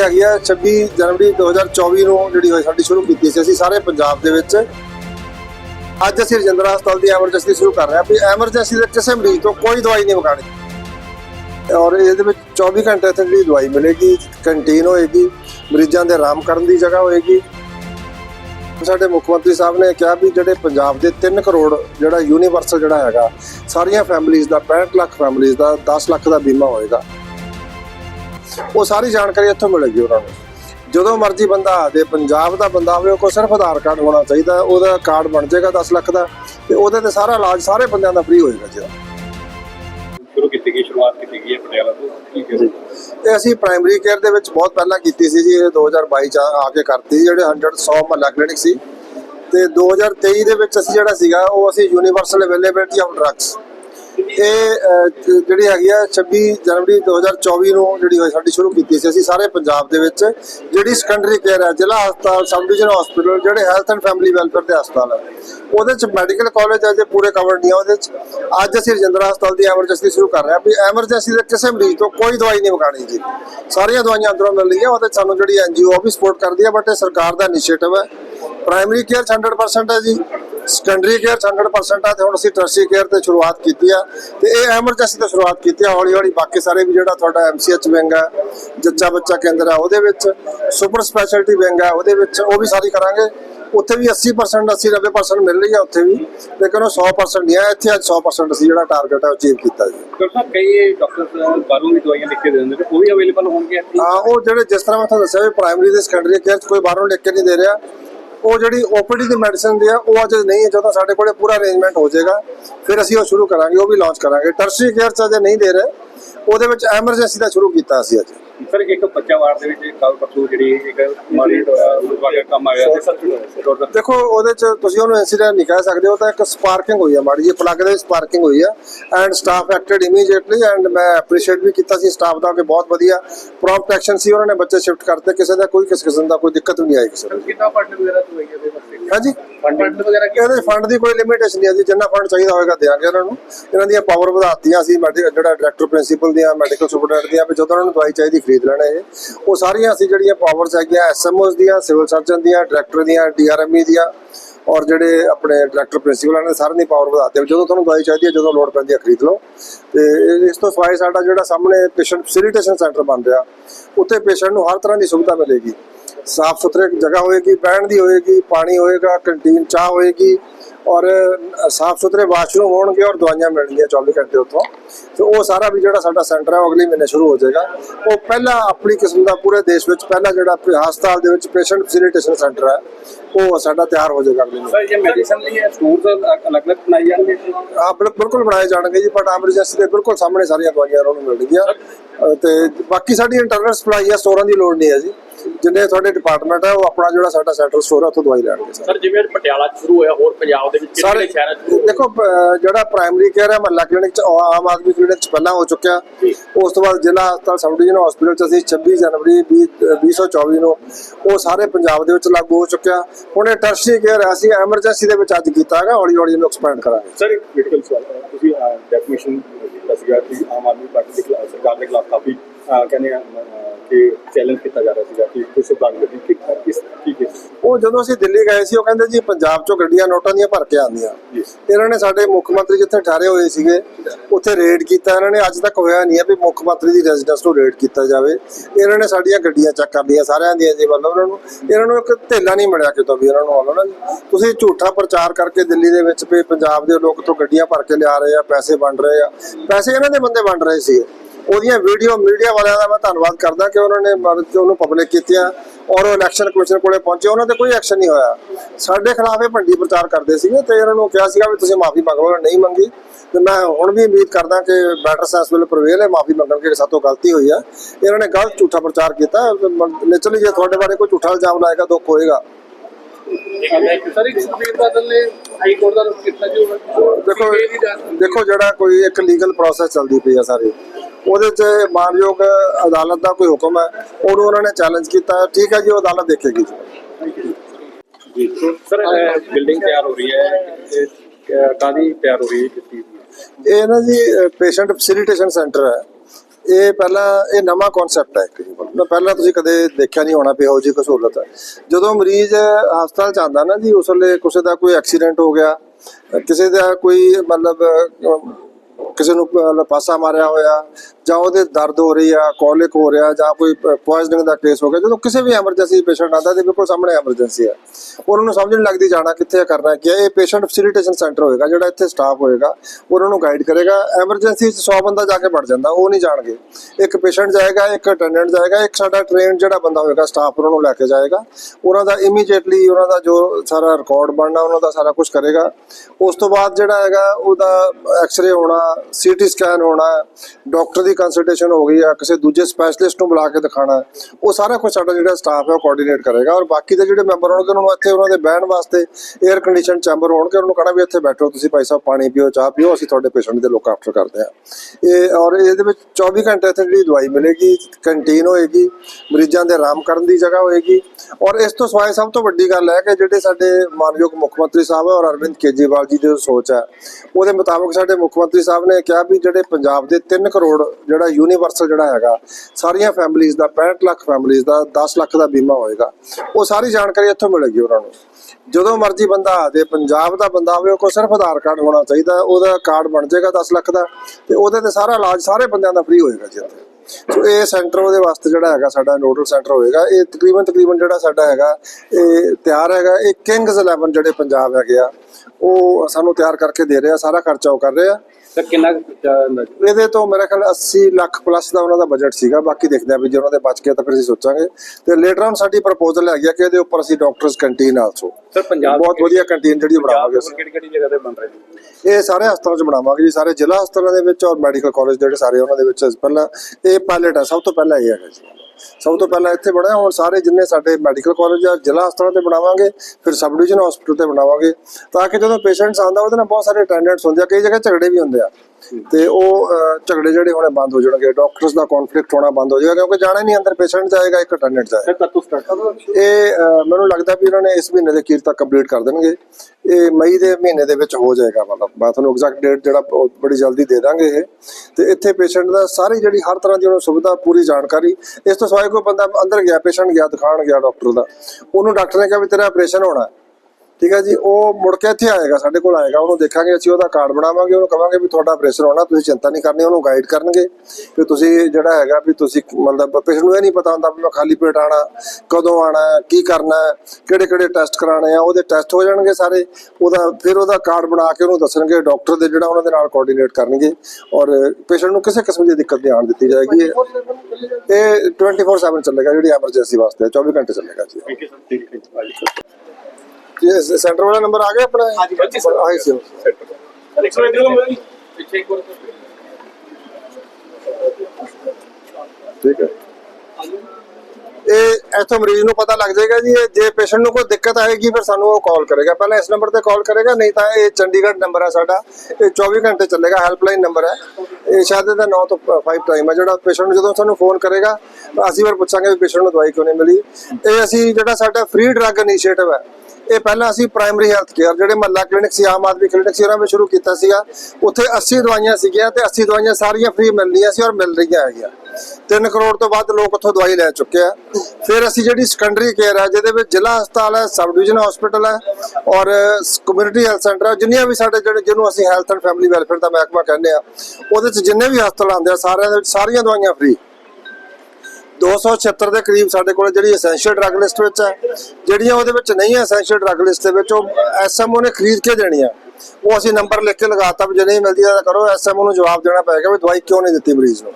ਹੈਗੀ ਆ 26 ਜਨਵਰੀ 2024 ਨੂੰ ਜਿਹੜੀ ਹੋਈ ਸਾਡੀ ਸ਼ੁਰੂ ਕੀਤੀ ਸੀ ਅਸੀਂ ਸਾਰੇ ਪੰਜਾਬ ਦੇ ਵਿੱਚ। ਅੱਜ ਅਸੀਂ ਰਜਿੰਦਰਾ ਹਸਪਤਾਲ ਦੀ ਐਮਰਜੈਂਸੀ ਸ਼ੁਰੂ ਕਰ ਰਹੇ ਹਾਂ। ਵੀ ਐਮਰਜੈਂਸੀ ਦੇ ਕਿਸੇ ਮਰੀਜ਼ ਤੋਂ ਕੋਈ ਦਵਾਈ ਨਹੀਂ ਮੰਗਾਣੀ। ਔਰ ਇਹਦੇ ਵਿੱਚ 24 ਘੰਟੇ ਤੱਕ ਜਿਹੜੀ ਦਵਾਈ ਮਿਲੇਗੀ, ਕੰਟੀਨ ਹੋਏਗੀ, ਮਰੀਜ਼ਾਂ ਦੇ ਆਰਾਮ ਕਰਨ ਦੀ ਜਗ੍ਹਾ ਹੋਏਗੀ। ਸਾਡੇ ਮੁੱਖ ਮੰਤਰੀ ਸਾਹਿਬ ਨੇ ਕਿਹਾ ਵੀ ਜਿਹੜੇ ਪੰਜਾਬ ਦੇ 3 ਕਰੋੜ ਜਿਹੜਾ ਯੂਨੀਵਰਸਲ ਜਿਹੜਾ ਹੈਗਾ, ਸਾਰੀਆਂ ਫੈਮਿਲੀਆਂ ਦਾ 65 ਲੱਖ ਫੈਮਿਲੀਆਂ ਦਾ 10 ਲੱਖ ਦਾ ਬੀਮਾ ਹੋਏਗਾ। ਉਹ ਸਾਰੀ ਜਾਣਕਾਰੀ ਇੱਥੋਂ ਮਿਲੇਗੀ ਉਹਨਾਂ ਨੂੰ। ਜਦੋਂ ਮਰਜ਼ੀ ਬੰਦਾ ਆ ਜੇ ਪੰਜਾਬ ਦਾ ਬੰਦਾ ਆਵੇ ਉਹ ਕੋਲ ਸਿਰਫ ਆਧਾਰ ਕਾਰਡ ਹੋਣਾ ਚਾਹੀਦਾ ਉਹਦਾ ਕਾਰਡ ਬਣ ਜਾਏਗਾ 10 ਲੱਖ ਦਾ ਤੇ ਉਹਦੇ ਤੇ ਸਾਰਾ ਇਲਾਜ ਸਾਰੇ ਬੰਦਿਆਂ ਦਾ ਫ੍ਰੀ ਹੋਏਗਾ ਜੀ। ਸ਼ੁਰੂ ਕੀਤੀ ਗਈ ਸ਼ੁਰੂਆਤ ਕੀਤੀ ਗਈ ਹੈ ਪਟਿਆਲਾ ਤੋਂ। ਅਸੀਂ ਪ੍ਰਾਇਮਰੀ ਕੇਅਰ ਦੇ ਵਿੱਚ ਬਹੁਤ ਪਹਿਲਾਂ ਕੀਤੀ ਸੀ ਜੀ ਇਹ 2022 ਚ ਆ ਕੇ ਕਰਤੀ ਜਿਹੜੇ 100 100 ਮਹੱਲਾ ਕਲੀਨਿਕ ਸੀ। ਤੇ 2023 ਦੇ ਵਿੱਚ ਅਸੀਂ ਜਿਹੜਾ ਸੀਗਾ ਉਹ ਅਸੀਂ ਯੂਨੀਵਰਸਲ ਅਵੇਲੇਬਿਲਟੀ ਆਫ ਡਰੱਗਸ ਇਹ ਜਿਹੜੀ ਹੈਗੀ ਆ 26 ਜਨਵਰੀ 2024 ਨੂੰ ਜਿਹੜੀ ਹੋਈ ਸਾਡੀ ਸ਼ੁਰੂ ਕੀਤੀ ਸੀ ਅਸੀਂ ਸਾਰੇ ਪੰਜਾਬ ਦੇ ਵਿੱਚ, ਜਿਹੜੀ ਸੈਕੰਡਰੀ ਕੇਅਰ ਹੈ, ਜ਼ਿਲ੍ਹਾ ਹਸਪਤਾਲ ਸਬ ਡਿਵੀਜ਼ਨ ਹਸਪੀਟਲ ਜਿਹੜੇ ਹੈਲਥ ਐਂਡ ਫੈਮਿਲੀ ਵੈਲਫੇਅਰ ਦੇ ਹਸਪਤਾਲ ਹੈ ਉਹਦੇ ਚ ਮੈਡੀਕਲ ਕਾਲਜ ਹੈ ਜੇ ਪੂਰੇ ਕਵਰਡ ਨਹੀਂ ਆ ਉਹਦੇ ਚ। ਅੱਜ ਅਸੀਂ ਰਜਿੰਦਰਾ ਹਸਪਤਾਲ ਦੀ ਐਮਰਜੈਂਸੀ ਸ਼ੁਰੂ ਕਰ ਰਹੇ ਹਾਂ ਵੀ ਐਮਰਜੈਂਸੀ ਦੇ ਕਿਸੇ ਮਰੀਜ਼ ਤੋਂ ਕੋਈ ਦਵਾਈ ਨਹੀਂ ਮੰਗਾਣੀ ਜੀ। ਸਾਰੀਆਂ ਦਵਾਈਆਂ ਅੰਦਰੋਂ ਮਿਲ ਰਹੀਆਂ, ਉਹਦੇ 'ਚ ਸਾਨੂੰ ਜਿਹੜੀ ਐਨਜੀਓ ਉਹ ਵੀ ਸਪੋਰਟ ਕਰਦੀ ਹੈ ਬਟ ਇਹ ਸਰਕਾਰ ਦਾ ਇਨੀਸ਼ੀਏਟਿਵ ਹੈ। ਪ੍ਰਾਇਮਰੀ ਕੇਅਰ 100% ਹੈ ਜੀ। ਸੈਕੰਡਰੀ ਕੇਅਰ 100% ਹੈ ਤੇ ਹੁਣ ਅਸੀਂ ਟਰਸ਼ਰੀ ਕੇਅਰ ਤੇ ਸ਼ੁਰੂਆਤ ਕੀਤੀ ਆ ਤੇ ਇਹ ਐਮਰਜੈਂਸੀ ਤੋਂ ਸ਼ੁਰੂਆਤ ਕੀਤੀ ਆ ਹੌਲੀ ਹੌਲੀ ਬਾਕੀ ਸਾਰੇ ਵੀ ਜਿਹੜਾ ਤੁਹਾਡਾ ਐਮਸੀਐਚ ਵਿੰਗ ਹੈ ਜੱਚਾ ਬੱਚਾ ਕੇਂਦਰ ਹੈ ਉਹਦੇ ਵਿੱਚ ਸੁਪਰ ਸਪੈਸ਼ਲਟੀ ਵਿੰਗ ਹੈ ਉਹਦੇ ਵਿੱਚ ਉਹ ਵੀ ਸਾਰੀ ਕਰਾਂਗੇ। ਉੱਥੇ ਵੀ 80% 80 90% ਮਿਲ ਰਹੀ ਹੈ ਉੱਥੇ ਵੀ ਲੇਕਿਨ ਉਹ 100% ਨਹੀਂ ਹੈ ਇੱਥੇ ਅੱਜ 100% ਅਸੀਂ ਜਿਹੜਾ ਟਾਰਗੇਟ ਹੈ ਅਚੀਵ ਕੀਤਾ ਜੀ। ਡਾਕਟਰ ਸਾਹਿਬ ਕਈ ਡਾਕਟਰ ਬਾਹਰੋਂ ਵੀ ਦਵਾਈਆਂ ਲਿਖ ਕੇ ਦੇ ਦਿੰਦੇ ਨੇ ਉਹ ਵੀ ਅਵੇਲੇਬਲ ਹੋਣਗੇ ਹਾਂ ਉਹ ਜਿਹੜੇ ਜਿਸ ਤਰ੍ਹਾਂ ਮੈਂ ਤੁਹਾਨੂੰ ਦੱਸਿਆ ਵੀ ਪ੍ਰਾਇਮਰੀ ਤੇ ਸੈਕੰਡਰੀ ਕੇਅਰ ਕੋਈ ਬਾਹਰੋਂ ਲਿਖ ਕੇ ਨਹੀਂ ਦੇ ਰਿਹਾ ਉਹ ਜਿਹੜੀ ਓਪੀਡੀ ਦੀ ਮੈਡੀਸਨ ਦੀ ਆ, ਉਹ ਅੱਜ ਨਹੀਂ ਹੈ। ਜਦੋਂ ਸਾਡੇ ਕੋਲੇ ਪੂਰਾ ਅਰੇਂਜਮੈਂਟ ਹੋ ਜਾਏਗਾ, ਫਿਰ ਅਸੀਂ ਉਹ ਸ਼ੁਰੂ ਕਰਾਂਗੇ, ਉਹ ਵੀ ਲਾਂਚ ਕਰਾਂਗੇ। ਟਰਸ਼ਰੀ ਕੇਅਰ 'ਚ ਅਜੇ ਨਹੀਂ ਦੇ ਰਹੇ। ਉਹਦੇ ਵਿੱਚ ਐਮਰਜੈਂਸੀ ਦਾ ਸ਼ੁਰੂ ਕੀਤਾ ਅਸੀਂ ਅੱਜ। ਸਰ ਇੱਕ ਬੱਚਾ ਵਾਰ ਦੇ ਵਿੱਚ ਕੱਲ ਪਰਸੋਂ ਜਿਹੜੀ ਇੱਕ ਮਾਰੀ ਹੋਇਆ ਉਹ ਵਾਲਾ ਕੰਮ ਆ ਗਿਆ ਡਾਕਟਰ ਦੇਖੋ ਉਹਦੇ 'ਚ ਤੁਸੀਂ ਉਹਨੂੰ ਇਨਸੀਡੈਂਟ ਨਹੀਂ ਕਹਿ ਸਕਦੇ ਉਹ ਤਾਂ ਇੱਕ ਸਪਾਰਕਿੰਗ ਹੋਈ ਹੈ ਮਾੜੀ ਜਿਹੀ ਪਲੱਗ ਦੇ ਸਪਾਰਕਿੰਗ ਹੋਈ ਹੈ and staff acted immediately and ਮੈਂ ਐਪਰੀਸ਼ੀਏਟ ਵੀ ਕੀਤਾ ਸੀ ਸਟਾਫ ਦਾ ਕਿ ਬਹੁਤ ਵਧੀਆ ਪ੍ਰੌਮਪਟ ਐਕਸ਼ਨ ਸੀ ਉਹਨਾਂ ਨੇ ਬੱਚੇ ਸ਼ਿਫਟ ਕਰਤੇ ਕਿਸੇ ਦਾ ਕੋਈ ਕਿਸ ਕਿਸਮ ਦਾ ਕੋਈ ਦਿੱਕਤ ਵੀ ਨਹੀਂ ਆਈ ਕਿਸੇ ਨੂੰ। ਕਿੰਨਾ ਫੰਡ ਵਗੈਰਾ ਤੋਂ ਹੋਈ ਹੈ ਹਾਂਜੀ। ਫੰਡ ਵਗੈਰਾ ਇਹਦੇ ਫੰਡ ਦੀ ਕੋਈ ਲਿਮਿਟੇਸ਼ਨ ਨਹੀਂ ਜੀ ਜਿੰਨਾ ਫੰਡ ਚਾਹੀਦਾ ਹੋਵੇਗਾ ਦੇਾਂਗੇ ਉਹਨਾਂ ਨੂੰ। ਇਹਨਾਂ ਦੀਆਂ ਪਾਵਰ ਵਧਾਤੀਆਂ ਸੀ ਜਿਹੜਾ ਡਾਇਰੈਕਟਰ ਪ੍ਰਿੰਸੀਪਲ ਦੀਆਂ ਮੈਡੀਕਲ ਸੁਪਰਡੈਂਟ ਦੀਆਂ ਵੀ ਜਦੋਂ ਉਹਨਾਂ ਨੂੰ ਦਵਾਈ ਚਾਹੀਦੀ ਖਰੀਦ ਲੈਣਾ ਇਹ। ਉਹ ਸਾਰੀਆਂ ਅਸੀਂ ਜਿਹੜੀਆਂ ਪਾਵਰਸ ਹੈਗੀਆਂ ਐਸਐਮਓਸ ਦੀਆਂ ਸਿਵਲ ਸਰਜਨ ਦੀਆਂ ਡਾਇਰੈਕਟਰ ਦੀਆਂ ਡੀਆਰਐਮਈ ਦੀਆਂ, ਔਰ ਜਿਹੜੇ ਆਪਣੇ ਡਾਇਰੈਕਟਰ ਪ੍ਰਿੰਸੀਪਲ ਨੇ, ਸਾਰਿਆਂ ਦੀ ਪਾਵਰ ਵਧਾਤੇ ਜਦੋਂ ਤੁਹਾਨੂੰ ਦਵਾਈ ਚਾਹੀਦੀ ਹੈ, ਜਦੋਂ ਲੋੜ ਪੈਂਦੀ ਹੈ, ਖਰੀਦ ਲਓ। ਤੇ ਇਸ ਤੋਂ ਸਿਵਾਏ ਸਾਡਾ ਜਿਹੜਾ ਸਾਹਮਣੇ ਪੇਸ਼ੈਂਟ ਫੈਸਿਲਿਟੇਸ਼ਨ ਸੈਂਟਰ ਬਣ ਰਿਹਾ, ਉੱਥੇ ਪੇਸ਼ੈਂਟ ਨੂੰ ਹਰ ਤਰ੍ਹਾਂ ਦੀ ਸੁਵਿਧਾ ਮਿਲੇਗੀ। ਸਾਫ਼ ਸੁਥਰੇ ਜਗ੍ਹਾ ਹੋਏਗੀ ਬਹਿਣ ਦੀ ਹੋਏਗੀ ਪਾਣੀ ਹੋਏਗਾ ਕੰਟੀਨ ਚਾਹ ਹੋਏਗੀ ਔਰ ਸਾਫ਼ ਸੁਥਰੇ ਵਾਸ਼ਰੂਮ ਹੋਣਗੇ ਔਰ ਦਵਾਈਆਂ ਮਿਲਣਗੀਆਂ 24 ਘੰਟੇ ਉੱਥੋਂ। ਤੇ ਉਹ ਸਾਰਾ ਵੀ ਜਿਹੜਾ ਸਾਡਾ ਸੈਂਟਰ ਹੈ ਅਗਲੇ ਮਹੀਨੇ ਸ਼ੁਰੂ ਹੋ ਜਾਏਗਾ। ਉਹ ਪਹਿਲਾ ਆਪਣੀ ਕਿਸਮ ਦਾ ਪੂਰੇ ਦੇਸ਼ ਵਿੱਚ ਪਹਿਲਾ ਜਿਹੜਾ ਹਸਪਤਾਲ ਦੇ ਵਿੱਚ ਪੇਸ਼ੈਂਟ ਫੈਸਿਲਿਟੇਸ਼ਨ ਸੈਂਟਰ ਹੈ ਉਹ ਸਾਡਾ ਤਿਆਰ ਹੋ ਜਾਏਗਾ ਅਗਲੇ ਮਹੀਨੇ। ਸਰ ਇਹ ਮੈਡੀਸਨ ਲਈ ਸਟੋਰਸ ਅਲੱਗ-ਅਲੱਗ ਬਣਾਈ ਜਾਣਗੇ? ਹਾਂ ਬਿਲ- ਬਿਲਕੁਲ ਬਣਾਏ ਜਾਣਗੇ ਜੀ ਬਟ ਐਮਰਜੈਂਸੀ ਦੇ ਬਿਲਕੁਲ ਸਾਹਮਣੇ ਸਾਰੀਆਂ ਦਵਾਈਆਂ ਉਹਨਾਂ ਨੂੰ ਮਿਲਣਗੀਆਂ। ਤੇ ਬਾਕੀ ਸਾਡੀ ਇੰਟਰਨਲ ਸਪਲਾਈ ਹੈ ਸਟੋਰਾਂ ਦੀ ਲੋੜ ਨਹੀਂ ਹੈ ਜੀ। ਜਿੰਨੇ ਤੁਹਾਡੇ ਡਿਪਾਰਟਮੈਂਟ ਹੈ ਉਹ ਆਪਣਾ ਜਿਹੜਾ ਸਾਡਾ ਸੈਂਟਰਲ ਸਟੋਰ ਉੱਥੋਂ ਦਵਾਈ ਲੈਣਗੇ ਸਰ। ਜਿਵੇਂ ਪਟਿਆਲਾ ਸ਼ੁਰੂ ਹੋਇਆ ਹੋਰ ਪੰਜਾਬ ਦੇ ਵਿੱਚ ਕਿਹੜੇ ਸ਼ਹਿਰਾਂ ਚ ਦੇਖੋ ਜਿਹੜਾ ਪ੍ਰਾਇਮਰੀ ਕੇਅਰ ਹੈ ਮਹੱਲਾ ਕਲੀਨਿਕ ਚ ਆਮ ਆਦਮੀ ਕਲੀਨਿਕ ਚ ਪਹਿਲਾਂ ਹੋ ਚੁੱਕਿਆ। ਉਸ ਤੋਂ ਬਾਅਦ ਜ਼ਿਲ੍ਹਾ ਹਸਪਤਾਲ ਸਬ ਡਿਵੀਜ਼ਨ ਹਸਪੀਟਲ ਚ ਅਸੀਂ 26 ਜਨਵਰੀ 20 2024 ਨੂੰ ਉਹ ਸਾਰੇ ਪੰਜਾਬ ਦੇ ਵਿੱਚ ਲਾਗੂ ਹੋ ਚੁੱਕਿਆ। ਹੁਣ ਇਹ ਟਰਸ਼ਰੀ ਕੇਅਰ ਅਸੀਂ ਐਮਰਜੈਂਸੀ ਦੇ ਵਿੱਚ ਅੱਜ ਕੀਤਾ ਹੈਗਾ ਹੌਲੀ ਹੌਲੀ ਇਹਨੂੰ ਐਕਸਪੈਂਡ ਕਰਾਂਗੇ। ਸਰ ਇੱਕ ਕ੍ਰਿਟੀਕਲ ਸਵਾਲ। ਤੁਸੀਂ ਡੈਫੀਨੇਸ਼ਨ ਦਿੱਤਾ ਸੀਗਾ ਕਿ ਆਮ ਆਦਮੀ ਪਾਰਟੀ ਦੇ ਖਿਲਾਫ ਸਰਕਾਰ ਦੇ ਖਿਲਾਫ ਕਾਫੀ ਕਹਿੰਦੇ ਆ ਕਿ ਚੈਲੰਜ ਕੀਤਾ ਜਾ ਰਿਹਾ ਸੀਗਾ ਕਿ ਕੁਝ ਸੁਧਾਰ ਕਰਨੀ ਕਿ ਕਿਸ ਕੀ ਕਿਸ ਉਹ ਜਦੋਂ ਅਸੀਂ ਦਿੱਲੀ ਗਏ ਸੀ ਉਹ ਕਹਿੰਦੇ ਜੀ ਪੰਜਾਬ ਚੋਂ ਗੱਡੀਆਂ ਨੋਟਾਂ ਦੀਆਂ ਭਰ ਕੇ ਆਉਂਦੀਆਂ। ਇਹਨਾਂ ਨੇ ਸਾਡੇ ਮੁੱਖ ਮੰਤਰੀ ਜਿੱਥੇ ਠਹਿਰੇ ਹੋਏ ਸੀਗੇ ਉੱਥੇ ਰੇਡ ਕੀਤਾ। ਇਹਨਾਂ ਨੇ ਅੱਜ ਤੱਕ ਹੋਇਆ ਨਹੀਂ ਹੈ ਵੀ ਮੁੱਖ ਮੰਤਰੀ ਦੀ ਰੈਜ਼ੀਡੈਂਸ ਨੂੰ ਰੇਡ ਕੀਤਾ ਜਾਵੇ। ਇਹਨਾਂ ਨੇ ਸਾਡੀਆਂ ਗੱਡੀਆਂ ਚੈੱਕ ਕਰ ਲਈਆਂ ਸਾਰਿਆਂ ਦੀਆਂ ਜੀ ਮਤਲਬ ਉਹਨਾਂ ਨੂੰ। ਇਹਨਾਂ ਨੂੰ ਇੱਕ ਧੇਲਾ ਨਹੀਂ ਮਿਲਿਆ ਕਿਤੋਂ ਵੀ ਇਹਨਾਂ ਨੂੰ ਜੀ। ਤੁਸੀਂ ਝੂਠਾ ਪ੍ਰਚਾਰ ਕਰਕੇ ਦਿੱਲੀ ਦੇ ਵਿੱਚ ਵੀ ਪੰਜਾਬ ਦੇ ਲੋਕ ਤੋਂ ਗੱਡੀਆਂ ਭਰ ਕੇ ਲਿਆ ਰਹੇ ਆ ਪੈਸੇ ਵੰਡ ਰਹੇ ਆ। ਪੈਸੇ ਇਹਨਾਂ ਦੇ ਬੰਦੇ ਵੰਡ ਰਹੇ ਸੀ ਉਹਦੀਆਂ ਵੀਡੀਓ ਮੀਡੀਆ ਵਾਲਿਆਂ ਦਾ ਮੈਂ ਧੰਨਵਾਦ ਕਰਦਾ ਕਿ ਉਹਨਾਂ ਨੇ ਮਦਦ ਕਿ ਉਹਨੂੰ ਪਬਲਿਕ ਕੀਤੀਆਂ ਔਰ ਉਹ ਇਲੈਕਸ਼ਨ ਕਮਿਸ਼ਨ ਕੋਲੇ ਪਹੁੰਚੇ। ਉਹਨਾਂ ਤੇ ਕੋਈ ਐਕਸ਼ਨ ਨਹੀਂ ਹੋਇਆ। ਸਾਡੇ ਖਿਲਾਫ ਇਹ ਭੰਡੀ ਪ੍ਰਚਾਰ ਕਰਦੇ ਸੀਗੇ ਤੇ ਇਹਨਾਂ ਨੂੰ ਕਿਹਾ ਸੀਗਾ ਵੀ ਤੁਸੀਂ ਮਾਫੀ ਮੰਗੋ ਨਹੀਂ ਮੰਗੀ। ਤੇ ਮੈਂ ਹੁਣ ਵੀ ਉਮੀਦ ਕਰਦਾ ਕਿ ਬੈਟਰ ਸੈਂਸ ਵਿਲ ਪ੍ਰਵੇਲ ਹੈ ਮਾਫੀ ਮੰਗਣਗੇ ਕਿ ਸਾਤੋਂ ਗਲਤੀ ਹੋਈ ਆ। ਇਹਨਾਂ ਨੇ ਗਲਤ ਝੂਠਾ ਪ੍ਰਚਾਰ ਕੀਤਾ। ਨੇਚਰਲੀ ਜੇ ਤੁਹਾਡੇ ਬਾਰੇ ਕੋਈ ਝੂਠਾ ਇਲਜ਼ਾਮ ਲਾਏਗਾ ਦੁੱਖ ਹੋਏਗਾ। ਦੇਖੋ ਦੇਖੋ ਜਿਹੜਾ ਕੋਈ ਇੱਕ ਲੀਗਲ ਪ੍ਰੋਸੈਸ ਚੱਲਦੀ ਪਈ ਆ ਸਾਰੀ। ਉਹਦੇ 'ਚ ਮਾਨਯੋਗ ਅਦਾਲਤ ਦਾ ਕੋਈ ਹੁਕਮ ਹੈ ਉਹਨੂੰ ਉਹਨਾਂ ਨੇ ਚੈਲੰਜ ਕੀਤਾ ਠੀਕ ਹੈ ਜੀ ਉਹ ਅਦਾਲਤ ਦੇਖੇਗੀ ਜੀ। ਸਰ ਬਿਲਡਿੰਗ ਤਿਆਰ ਹੋ ਰਹੀ ਹੈ ਕਾਦੀ ਤਿਆਰ ਹੋ ਰਹੀ ਹੈ ਕਿਸ ਚੀਜ਼ ਦੀ? ਇਹ ਨਾ ਜੀ ਪੇਸ਼ੈਂਟ ਫੈਸਿਲਿਟੇਸ਼ਨ ਸੈਂਟਰ ਹੈ। ਇਹ ਪਹਿਲਾਂ ਇਹ ਨਵਾਂ ਕਨਸੈਪਟ ਹੈ ਇੱਕ ਜੀ। ਨਾ ਪਹਿਲਾਂ ਤੁਸੀਂ ਕਦੇ ਦੇਖਿਆ ਨਹੀਂ ਹੋਣਾ ਵੀ ਇਹੋ ਜਿਹੀ ਕੋਈ ਸਹੂਲਤ ਹੈ। ਜਦੋਂ ਮਰੀਜ਼ ਹਸਪਤਾਲ ਆਉਂਦਾ ਨਾ ਜੀ ਉਸ ਵੇਲੇ ਕਿਸੇ ਦਾ ਕੋਈ ਐਕਸੀਡੈਂਟ ਹੋ ਗਿਆ ਕਿਸੇ ਦਾ ਕੋਈ ਮਤਲਬ ਕਿਸੇ ਨੂੰ ਪ- ਪਾਸਾ ਮਾਰਿਆ ਹੋਇਆ ਜਾਂ ਉਹਦੇ ਦਰਦ ਹੋ ਰਹੀ ਆ ਕੋਲਿਕ ਹੋ ਰਿਹਾ ਜਾਂ ਕੋਈ ਪੋਇਜ਼ਨਿੰਗ ਦਾ ਕੇਸ ਹੋ ਗਿਆ, ਜਦੋਂ ਕਿਸੇ ਵੀ ਐਮਰਜੈਂਸੀ ਪੇਸ਼ੈਂਟ ਆਉਂਦਾ ਤੇ ਬਿਲਕੁਲ ਸਾਹਮਣੇ ਐਮਰਜੈਂਸੀ ਆ। ਉਹਨਾਂ ਨੂੰ ਸਮਝ ਨਹੀਂ ਲੱਗਦੀ ਜਾਣਾ ਕਿੱਥੇ ਕਰਨਾ ਕੀ ਹੈ ਇਹ ਪੇਸ਼ੈਂਟ ਫੈਸਿਲਿਟੇਸ਼ਨ ਸੈਂਟਰ ਹੋਏਗਾ, ਜਿਹੜਾ ਇੱਥੇ ਸਟਾਫ ਹੋਏਗਾ ਉਹਨਾਂ ਨੂੰ ਗਾਈਡ ਕਰੇਗਾ। ਐਮਰਜੈਂਸੀ 'ਚ 100 ਬੰਦਾ ਜਾ ਕੇ ਵੜ ਜਾਂਦਾ, ਉਹ ਨਹੀਂ ਜਾਣਗੇ। ਇੱਕ ਪੇਸ਼ੈਂਟ ਜਾਏਗਾ, ਇੱਕ ਅਟੈਂਡੈਂਟ ਜਾਏਗਾ, ਇੱਕ ਸਾਡਾ ਟ੍ਰੇਨ ਜਿਹੜਾ ਬੰਦਾ ਹੋਏਗਾ ਸਟਾਫ ਉਹਨਾਂ ਨੂੰ ਲੈ ਕੇ ਜਾਏਗਾ। ਉਹਨਾਂ ਦਾ ਇਮੀਡੀਏਟਲੀ ਉਹਨਾਂ ਦਾ ਜੋ ਸਾਰਾ ਰਿਕਾਰਡ ਬਣਨਾ, ਉਹਨਾਂ ਦਾ ਸਾਰਾ ਕੁਝ ਕਰੇਗਾ। ਉਸ ਤੋਂ ਬਾਅਦ ਜਿਹੜਾ ਹੈਗਾ, ਉਹਦਾ ਐਕਸ-ਰੇ ਹੋਣਾ ਸੀਟੀ ਸਕੈਨ ਹੋਣਾ, ਡਾਕਟਰ ਦੀ ਕੰਸਲਟੇਸ਼ਨ ਹੋ ਗਈ ਆ, ਕਿਸੇ ਦੂਜੇ ਸਪੈਸ਼ਲਿਸਟ ਨੂੰ ਬੁਲਾ ਕੇ ਦਿਖਾਣਾ ਉਹ ਸਾਰਾ ਕੁਝ ਸਾਡਾ ਜਿਹੜਾ ਸਟਾਫ ਹੈ ਉਹ ਕੋਆਰਡੀਨੇਟ ਕਰੇਗਾ ਔਰ ਬਾਕੀ ਦੇ ਜਿਹੜੇ ਮੈਂਬਰ ਹੋਣਗੇ, ਉਹਨਾਂ ਨੂੰ ਇੱਥੇ ਉਹਨਾਂ ਦੇ ਬਹਿਣ ਵਾਸਤੇ 에ਅਰ ਕੰਡੀਸ਼ਨ ਚੈਂਬਰ ਹੋਣਗੇ, ਉਹਨਾਂ ਨੂੰ ਕਹਣਾ ਵੀ ਇੱਥੇ ਬੈਠੋ, ਤੁਸੀਂ ਭਾਈ ਸਾਹਿਬ ਪਾਣੀ ਪੀਓ, ਚਾਹ ਪੀਓ, ਅਸੀਂ ਤੁਹਾਡੇ ਪੇਸ਼ੈਂਟ ਦੇ ਲੋਕ ਆਫਟਰ ਕਰਦੇ ਆ ਇਹ ਔਰ ਇਹਦੇ ਵਿੱਚ 24 ਘੰਟੇ ਇੱਥੇ ਜਿਹੜੀ ਦਵਾਈ ਮਿਲੇਗੀ ਕੰਟੀਨ ਹੋਏਗੀ, ਮਰੀਜ਼ਾਂ ਦੇ ਆਰਾਮ ਕਰਨ ਦੀ ਜਗ੍ਹਾ ਹੋਏਗੀ ਔਰ ਇਸ ਤੋਂ ਸਿਵਾਏ ਸਭ ਤੋਂ ਵੱਡੀ ਗੱਲ ਹੈ ਕਿ ਜਿਹੜੇ ਸਾਡੇ ਮਾਨਯੋਗ ਮੁੱਖ ਮੰਤਰੀ ਸਾਹਿਬ ਹੈ ਔਰ ਅਰਵਿੰਦ ਕੇਜਰੀਵਾਲ ਜੀ ਦੀ ਜੋ ਸੋਚ ਹੈ ਉਹਦੇ ਮੁਤਾਬਕ ਸਾਡੇ ਮੁੱਖ ਮੰਤਰੀ ਸਾਹਿਬ ਨੇ ਕਿਹਾ ਵੀ ਜਿਹੜੇ ਪੰਜਾਬ ਦੇ 3 ਕਰੋੜ ਜਿਹੜਾ ਯੂਨੀਵਰਸਲ ਜਿਹੜਾ ਹੈਗਾ, ਸਾਰੀਆਂ ਫੈਮਿਲੀਆਂ ਦਾ 65 ਲੱਖ ਫੈਮਿਲੀਆਂ ਦਾ 10 ਲੱਖ ਦਾ ਬੀਮਾ ਹੋਏਗਾ। ਉਹ ਸਾਰੀ ਜਾਣਕਾਰੀ ਇੱਥੋਂ ਮਿਲੇਗੀ ਉਹਨਾਂ ਨੂੰ। ਜਦੋਂ ਮਰਜ਼ੀ ਬੰਦਾ ਆ ਜੇ, ਪੰਜਾਬ ਦਾ ਬੰਦਾ ਹੋਵੇ, ਉਹ ਕੋਲ ਸਿਰਫ ਆਧਾਰ ਕਾਰਡ ਹੋਣਾ ਚਾਹੀਦਾ, ਉਹਦਾ ਕਾਰਡ ਬਣ ਜਾਏਗਾ 10 ਲੱਖ ਦਾ ਤੇ ਉਹਦੇ ਤੇ ਸਾਰਾ ਇਲਾਜ ਸਾਰੇ ਬੰਦਿਆਂ ਦਾ ਫ੍ਰੀ ਹੋਏਗਾ ਜੀ ਇੱਥੇ। ਸੋ ਇਹ ਸੈਂਟਰ ਉਹਦੇ ਵਾਸਤੇ ਜਿਹੜਾ ਹੈਗਾ ਸਾਡਾ ਨੋਡਲ ਸੈਂਟਰ ਹੋਏਗਾ। ਇਹ ਤਕਰੀਬਨ ਤਕਰੀਬਨ ਜਿਹੜਾ ਸਾਡਾ ਹੈਗਾ, ਇਹ ਤਿਆਰ ਹੈਗਾ। ਇਹ ਕਿੰਗਸ 11 ਜਿਹੜੇ ਪੰਜਾਬ ਹੈਗੇ ਆ ਉਹ ਸਾਨੂੰ ਤਿਆਰ ਕਰਕੇ ਦੇ ਰਹੇ ਆ ਸਾਰਾ ਖਰਚਾ ਉਹ ਕਰ ਰਹੇ। ਆ ਸਰ ਕਿੰਨਾ ਕੁ ਖਰਚਾ ਆਉਂਦਾ ਜੀ? ਇਹਦੇ ਤੋਂ ਮੇਰੇ ਖਿਆਲ 80 ਲੱਖ ਪਲੱਸ ਦਾ ਉਹਨਾਂ ਦਾ ਬਜਟ ਸੀਗਾ ਬਾਕੀ ਦੇਖਦੇ ਆ ਵੀ ਜੇ ਉਹਨਾਂ ਦੇ ਬਚ ਗਿਆ ਤਾਂ ਫਿਰ ਅਸੀਂ ਸੋਚਾਂਗੇ। ਤੇ ਲੇਟਰ ਔਨ ਸਾਡੀ ਪ੍ਰਪੋਜ਼ਲ ਹੈਗੀ ਆ ਕਿ ਇਹਦੇ ਉੱਪਰ ਅਸੀਂ doctors canteen also sir Punjab ਬਹੁਤ ਵਧੀਆ ਕੰਟੀਨ ਜਿਹੜੀ ਬਣਾਵਾਂਗੇ ਅਸੀਂ। ਕਿਹੜੀ ਕਿਹੜੀ ਜਗ੍ਹਾ ਤੇ ਬਣ ਰਿਹਾ ਜੀ ਇਹ ਸਾਰੇ ਹਸਪਤਾਲਾਂ 'ਚ ਬਣਾਵਾਂਗੇ ਜੀ ਸਾਰੇ ਜ਼ਿਲ੍ਹਾ ਹਸਪਤਾਲਾਂ ਦੇ ਵਿੱਚ ਔਰ ਮੈਡੀਕਲ ਕਾਲਜ ਜਿਹੜੇ ਸਾਰੇ ਉਹਨਾਂ ਦੇ ਵਿੱਚ ਪਹਿਲਾਂ ਇਹ ਪਾਇਲਟ ਹੈ ਸਭ ਤੋਂ ਪਹਿਲਾਂ ਇਹ ਹੈਗਾ ਜੀ। ਸਭ ਤੋਂ ਪਹਿਲਾਂ ਇੱਥੇ ਬਣਿਆ, ਹੁਣ ਸਾਰੇ ਜਿੰਨੇ ਸਾਡੇ ਮੈਡੀਕਲ ਕਾਲਜ ਆ, ਜ਼ਿਲ੍ਹਾ ਹਸਪਤਾਲਾਂ ਤੇ ਬਣਾਵਾਂਗੇ, ਫਿਰ ਸਬ ਡਿਵੀਜ਼ਨ ਹਸਪੀਟਲ ਤੇ ਬਣਾਵਾਂਗੇ। ਤਾਂ ਕਿ ਜਦੋਂ ਪੇਸ਼ੈਂਟਸ ਆਉਂਦਾ, ਉਹਦੇ ਨਾਲ ਬਹੁਤ ਸਾਰੇ ਅਟੈਂਡੈਂਟਸ ਹੁੰਦੇ ਆ, ਕਈ ਜਗ੍ਹਾ ਝਗੜੇ ਵੀ ਹੁੰਦੇ ਆ। ਤੇ ਉਹ ਝਗੜੇ ਜਿਹੜੇ ਹੋਣੇ ਬੰਦ ਹੋ ਜਾਣਗੇ। ਡਾਕਟਰਸ ਦਾ ਕਨਫਲਿਕਟ ਹੋਣਾ ਬੰਦ ਹੋ ਜਾਏਗਾ ਕਿਉਂਕਿ ਜਾਣਾ ਨਹੀਂ ਅੰਦਰ ਪੇਸ਼ੈਂਟ ਜਾਏਗਾ ਇੱਕ ਅਟੈਂਡੈਂਟ ਜਾਏਗਾ। ਇਹ ਮੈਨੂੰ ਲੱਗਦਾ ਵੀ ਇਹਨਾਂ ਨੇ ਇਸ ਮਹੀਨੇ ਦੇ ਅਖੀਰ ਤੱਕ ਕੰਪਲੀਟ ਕਰ ਦੇਣਗੇ। ਇਹ ਮਈ ਦੇ ਮਹੀਨੇ ਦੇ ਵਿੱਚ ਹੋ ਜਾਏਗਾ ਮਤਲਬ ਮੈਂ ਤੁਹਾਨੂੰ ਐਗਜ਼ੈਕਟ ਡੇਟ ਜਿਹੜਾ ਬੜੀ ਜਲਦੀ ਦੇ ਦਾਂਗੇ ਇਹ। ਤੇ ਇੱਥੇ ਪੇਸ਼ੈਂਟ ਦਾ ਸਾਰੀ ਜਿਹੜੀ ਹਰ ਤਰ੍ਹਾਂ ਦੀ ਉਹਨੂੰ ਸੁਵਿਧਾ ਪੂਰੀ ਜਾਣਕਾਰੀ। ਇਸ ਤੋਂ ਸਿਵਾਏ ਕੋਈ ਬੰਦਾ ਅੰਦਰ ਗਿਆ ਪੇਸ਼ੈਂਟ ਗਿਆ ਦਿਖਾਣ ਗਿਆ ਡਾਕਟਰ ਦਾ। ਉਹਨੂੰ ਡਾਕਟਰ ਨੇ ਕਿਹਾ ਵੀ ਤੇਰਾ ਆਪਰੇਸ਼ਨ ਹੋਣਾ। ਠੀਕ ਹੈ ਜੀ ਉਹ ਮੁੜ ਕੇ ਇੱਥੇ ਆਏਗਾ ਸਾਡੇ ਕੋਲ ਆਏਗਾ ਉਹਨੂੰ ਦੇਖਾਂਗੇ ਅਸੀਂ ਉਹਦਾ ਕਾਰਡ ਬਣਾਵਾਂਗੇ ਉਹਨੂੰ ਕਵਾਂਗੇ ਵੀ ਤੁਹਾਡਾ ਆਪਰੇਸ਼ਨ ਹੋਣਾ ਤੁਸੀਂ ਚਿੰਤਾ ਨਹੀਂ ਕਰਨੀ ਉਹਨੂੰ ਗਾਈਡ ਕਰਨਗੇ। ਕਿ ਤੁਸੀਂ ਜਿਹੜਾ ਹੈਗਾ ਵੀ ਤੁਸੀਂ ਮਤਲਬ ਪੇਸ਼ੈਂਟ ਨੂੰ ਇਹ ਨਹੀਂ ਪਤਾ ਹੁੰਦਾ ਵੀ ਮੈਂ ਖਾਲੀ ਪੇਟ ਆਣਾ ਕਦੋਂ ਆਣਾ ਕੀ ਕਰਨਾ ਕਿਹੜੇ ਕਿਹੜੇ ਟੈਸਟ ਕਰਾਣੇ ਆ ਉਹਦੇ ਟੈਸਟ ਹੋ ਜਾਣਗੇ ਸਾਰੇ। ਉਹਦਾ ਫਿਰ ਉਹਦਾ ਕਾਰਡ ਬਣਾ ਕੇ ਉਹਨੂੰ ਦੱਸਣਗੇ ਡਾਕਟਰ ਦੇ ਜਿਹੜਾ ਉਹਨਾਂ ਦੇ ਨਾਲ ਕੋਆਰਡੀਨੇਟ ਕਰਨਗੇ ਔਰ ਪੇਸ਼ੈਂਟ ਨੂੰ ਕਿਸੇ ਕਿਸਮ ਦੀ ਦਿੱਕਤ ਨਹੀਂ ਆਉਣ ਦਿੱਤੀ ਜਾਏਗੀ। ਇਹ ਇਹ 24/7 ਚੱਲੇਗਾ ਜਿਹੜੀ ਐਮਰਜੈਂਸੀ ਵਾਸਤੇ ਹੈ, 24 ਘੰਟੇ ਚੱਲੇਗਾ ਜੀ। ਥੈਂਕ ਯੂ ਸਰ ਠੀਕ ਹੈ। ਜੀ ਸੈਂਟਰ ਵਾਲਾ ਨੰਬਰ ਆ ਗਿਆ ਆਪਣਾ? ਹਾਂਜੀ. ਆਹੀ ਸੀ। ਸਰ ਇੱਕ ਮਿੰਟ ਰੁਕੋ ਮੇਰੀ ਪਿੱਛੇ ਇੱਕ ਵਾਰ ਠੀਕ ਹੈ। ਇਹ ਇੱਥੋਂ ਮਰੀਜ਼ ਨੂੰ ਪਤਾ ਲੱਗ ਜਾਏਗਾ ਜੀ ਜੇ ਪੇਸ਼ੈਂਟ ਨੂੰ ਕੋਈ ਦਿੱਕਤ ਆਏਗੀ ਫਿਰ ਸਾਨੂੰ ਉਹ ਕਾਲ ਕਰੇਗਾ। ਪਹਿਲਾਂ ਇਸ ਨੰਬਰ ਤੇ ਕਾਲ ਕਰੇਗਾ ਨਹੀਂ ਤਾਂ ਇਹ ਚੰਡੀਗੜ੍ਹ ਨੰਬਰ ਹੈ ਸਾਡਾ। ਇਹ 24 ਘੰਟੇ ਚੱਲੇਗਾ ਹੈਲਪਲਾਈਨ ਨੰਬਰ ਹੈ ਇਹ ਸ਼ਾਇਦ ਇਹਦਾ 9 ਤੋਂ 5 ਟਾਈਮ ਹੈ ਜਿਹੜਾ ਪੇਸ਼ੈਂਟ ਨੂੰ ਜਦੋਂ ਸਾਨੂੰ ਫੋਨ ਕਰੇਗਾ ਅਸੀਂ ਫਿਰ ਪੁੱਛਾਂਗੇ ਵੀ ਪੇਸ਼ੈਂਟ ਨੂੰ ਦਵਾਈ ਕਿਉਂ ਨਹੀਂ ਮਿਲੀ। ਇਹ ਅਸੀਂ ਜਿਹੜਾ ਸਾਡਾ ਫ੍ਰੀ ਡਰੱਗ ਇਨੀਸ਼ੀਏਟਿਵ ਹੈ ਇਹ ਪਹਿਲਾਂ ਅਸੀਂ ਪ੍ਰਾਇਮਰੀ ਹੈਲਥ ਕੇਅਰ ਜਿਹੜੇ ਮਹੱਲਾ ਕਲੀਨਿਕ ਸੀ, ਆਮ ਆਦਮੀ ਕਲੀਨਿਕ ਸੀ, ਉਹਨਾਂ ਵਿੱਚ ਸ਼ੁਰੂ ਕੀਤਾ ਸੀਗਾ। ਉੱਥੇ 80 ਦਵਾਈਆਂ ਸੀਗੀਆਂ ਤੇ 80 ਦਵਾਈਆਂ ਸਾਰੀਆਂ ਫ੍ਰੀ ਮਿਲਣੀਆਂ ਸੀ ਔਰ ਮਿਲ ਰਹੀਆਂ ਹੈਗੀਆਂ। 3 ਕਰੋੜ ਤੋਂ ਵੱਧ ਲੋਕ ਉੱਥੋਂ ਦਵਾਈ ਲੈ ਚੁੱਕੇ ਆ। ਫਿਰ ਅਸੀਂ ਜਿਹੜੀ ਸੈਕੰਡਰੀ ਕੇਅਰ ਹੈ ਜਿਹਦੇ ਵਿੱਚ ਜ਼ਿਲ੍ਹਾ ਹਸਪਤਾਲ ਹੈ ਸਬ ਡਿਵੀਜ਼ਨ ਹਸਪੀਟਲ ਹੈ ਔਰ ਕਮਿਊਨਿਟੀ ਹੈਲਥ ਸੈਂਟਰ ਹੈ, ਜਿੰਨੀਆਂ ਵੀ ਸਾਡੇ ਜਿਹੜੇ ਜਿਹਨੂੰ ਅਸੀਂ ਹੈਲਥ ਐਂਡ ਫੈਮਿਲੀ ਵੈਲਫੇਅਰ ਦਾ ਮਹਿਕਮਾ ਕਹਿੰਦੇ ਆ, ਉਹਦੇ ਚ ਜਿੰਨੇ ਵੀ ਹਸਪਤਾਲ ਆਉਂਦੇ ਆ, ਸਾਰਿਆਂ ਦੇ ਵਿੱਚ ਸਾਰੀਆਂ ਦਵਾਈਆਂ ਫ੍ਰੀ 276 ਦੇ ਕਰੀਬ ਸਾਡੇ ਕੋਲ ਜਿਹੜੀ ਐਸੈਂਸ਼ੀਅਲ ਡਰੱਗ ਲਿਸਟ ਵਿੱਚ ਹੈ, ਜਿਹੜੀਆਂ ਉਹਦੇ ਵਿੱਚ ਨਹੀਂ ਹੈ ਐਸੈਂਸ਼ੀਅਲ ਡਰੱਗ ਲਿਸਟ ਦੇ ਵਿੱਚ, ਉਹ ਐਸਐਮਓ ਨੇ ਖਰੀਦ ਕੇ ਦੇਣੀਆਂ। ਉਹ ਅਸੀਂ ਨੰਬਰ ਲਿਖ ਕੇ ਲਗਾਤਾ ਵੀ ਜੇ ਨਹੀਂ ਮਿਲਦੀ ਤਾਂ ਕਰੋ ਐਸਐਮਓ ਨੂੰ ਜਵਾਬ ਦੇਣਾ ਪਏਗਾ ਵੀ ਦਵਾਈ ਕਿਉਂ ਨਹੀਂ ਦਿੱਤੀ ਮਰੀਜ਼ ਨੂੰ।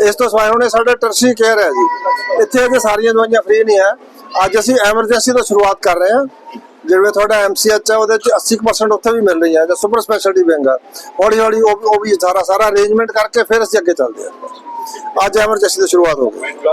ਇਸ ਤੋਂ ਸਿਵਾਏ ਹੁਣੇ ਸਾਡਾ ਟਰਸ਼ੀ ਕੇਅਰ ਹੈ ਜੀ। ਇੱਥੇ ਅਜੇ ਸਾਰੀਆਂ ਦਵਾਈਆਂ ਫ੍ਰੀ ਨਹੀਂ ਹੈ। ਅੱਜ ਅਸੀਂ ਐਮਰਜੈਂਸੀ ਤੋਂ ਸ਼ੁਰੂਆਤ ਕਰ ਰਹੇ ਹਾਂ। ਜਿਵੇਂ ਤੁਹਾਡਾ ਐਮਸੀਐਚ ਹੈ, ਉਹਦੇ ਚ 80% ਉੱਥੇ ਵੀ ਮਿਲ ਰਹੀ ਹੈ, ਜਾਂ ਸੁਪਰ ਸਪੈਸ਼ਲਿਟੀ ਵਿੰਗ ਹੈ ਹੌਲੀ ਹੌਲੀ ਉਹ ਵੀ- ਉਹ ਵੀ ਸਾਰਾ ਸਾਰਾ ਅਰੇਂਜਮੈਂਟ ਕਰਕੇ ਫਿਰ ਅਸੀਂ ਅੱਗੇ ਚੱਲਦੇ ਹਾਂ। ਅੱਜ ਐਮਰਜੈਂਸੀ ਦੀ ਸ਼ੁਰੂਆਤ ਹੋ ਗਈ।